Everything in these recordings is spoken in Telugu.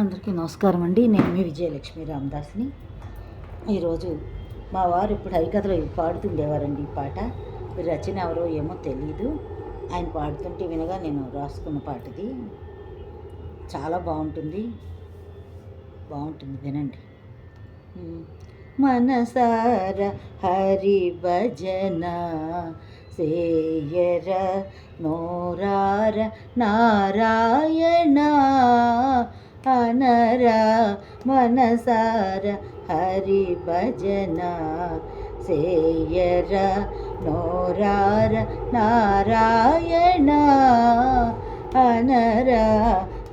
అందరికీ నమస్కారం అండి. నేను మీ విజయలక్ష్మి రామదాస్ని. ఈరోజు మా వారు ఇప్పుడు హరికథలో పాడుతుండేవారండి ఈ పాట. రచన ఎవరో ఏమో తెలియదు ఆయన పాడుతుంటే వినగా నేను రాసుకున్న పాటది. చాలా బాగుంటుంది. బాగుంటుంది వినండి. మనసార హరి భజన సేయర నోరార నారాయణ అనరా మనసార హరి భజన సేయర నోరార నారాయణ అనరా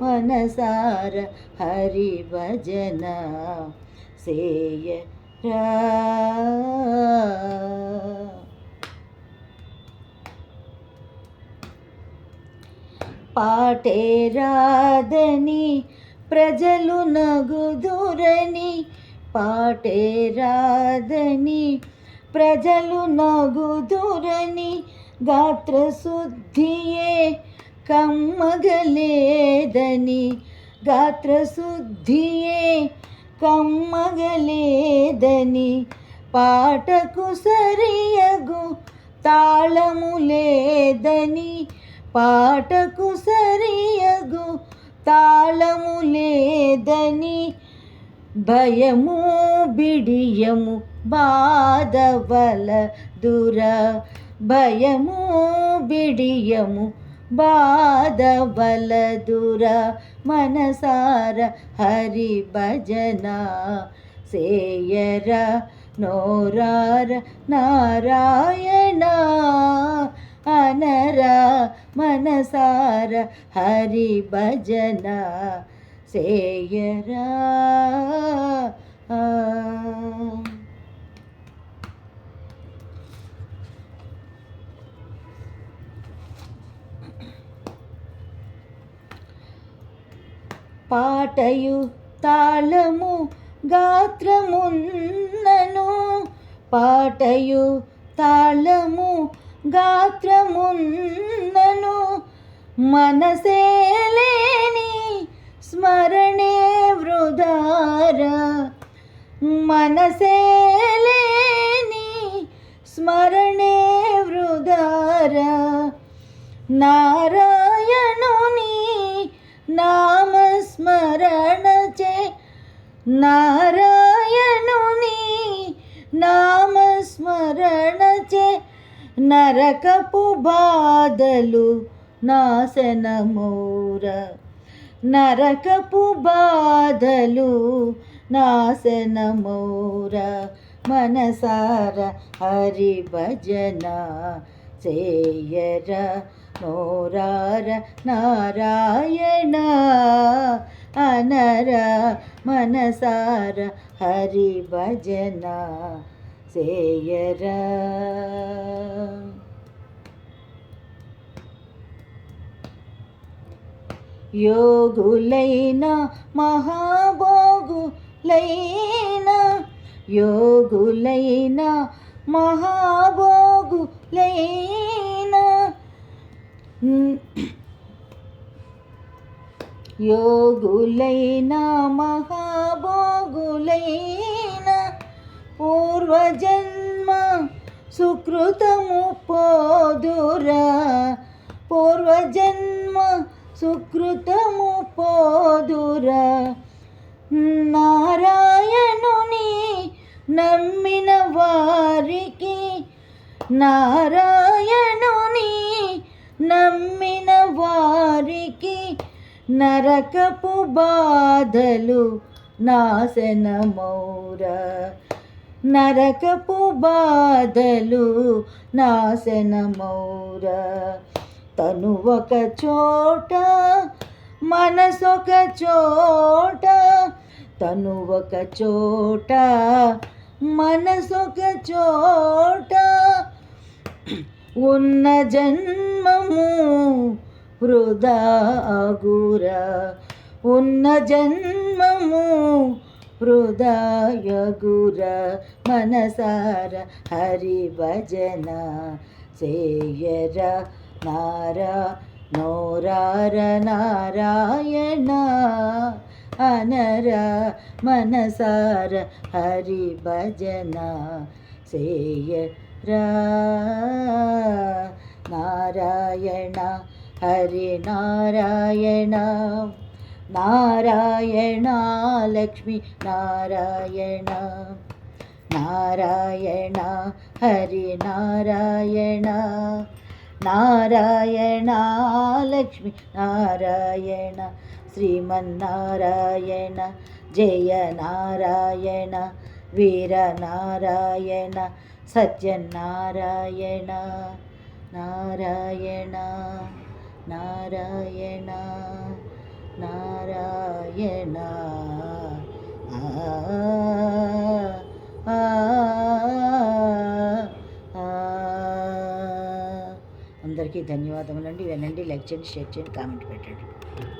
మనసార హరి భజన సేయరా పాటే రాధని ప్రజలు నగుదురని పాటే రాదని. ప్రజలు నగుదురని గాత్రశుద్ధియే కమ్మగలేదని. గాత్రశుద్ధియే కమ్మగలేదని. పాటకు సరియగు తాళము లేదని. పాటకు సరియగు తాళము లేదని భయము బిడియము బాధవల దుర. భయము బిడియము బాధవల దుర. మనసార హరి భజన సేయర నోరార నారాయణ. అనరా మనసార హరి భజన సేయరా పాటయు తాళము గాత్రమున్నను పాటయు తాళము గాత్రమున్నను మనసే లేని స్మరణే వృధార. మనసే లేని స్మరణే వృధార. నారాయణుని నామస్మరణ చే నారాయణుని నామస్మరణ చే నరకపు బాధలు నాశనమూర. నరకపు బాధలు నాశనమూర. మనసార హరి భజన చేయర. నోరార నారాయణ అనర. మనసార హరి భజన చేయరా. యోగులైన మహాభోగులైన యోగులైన మహాభోగులైన యోగులైన మహాభోగులైన పూర్వజన్మ సుకృతము పోదురా పూర్వజన్మ సుకృతము పోదురా. నారాయణుని నమ్మిన వారికి నారాయణుని నమ్మిన వారికి నరకపు బాధలు నాశనమౌర. నరకపు బాధలు నాశనమౌర. తను ఒక చోట మనసొక చోట. తను ఒక చోట మనసొక చోట. ఉన్న జన్మము వృధా వృధాగురా ఉన్న జన్మము హృదయగుర మనసార హరి భజన చేయర. నారా నోరార నారాయణ అనరా మనసార హరి భజన సేయరా నారాయణ హరి నారాయణ నారాయణ లక్ష్మీ నారాయణ నారాయణ హరి నారాయణ నారాయణ లక్ష్మి నారాయణ శ్రీమన్నారాయణ జయ నారాయణ వీర నారాయణ సత్యనారాయణ నారాయణ నారాయణ నారాయణ అందరికీ ధన్యవాదములండి. వినండి లైక్ చేయండి షేర్ చేయండి కామెంట్ పెట్టండి.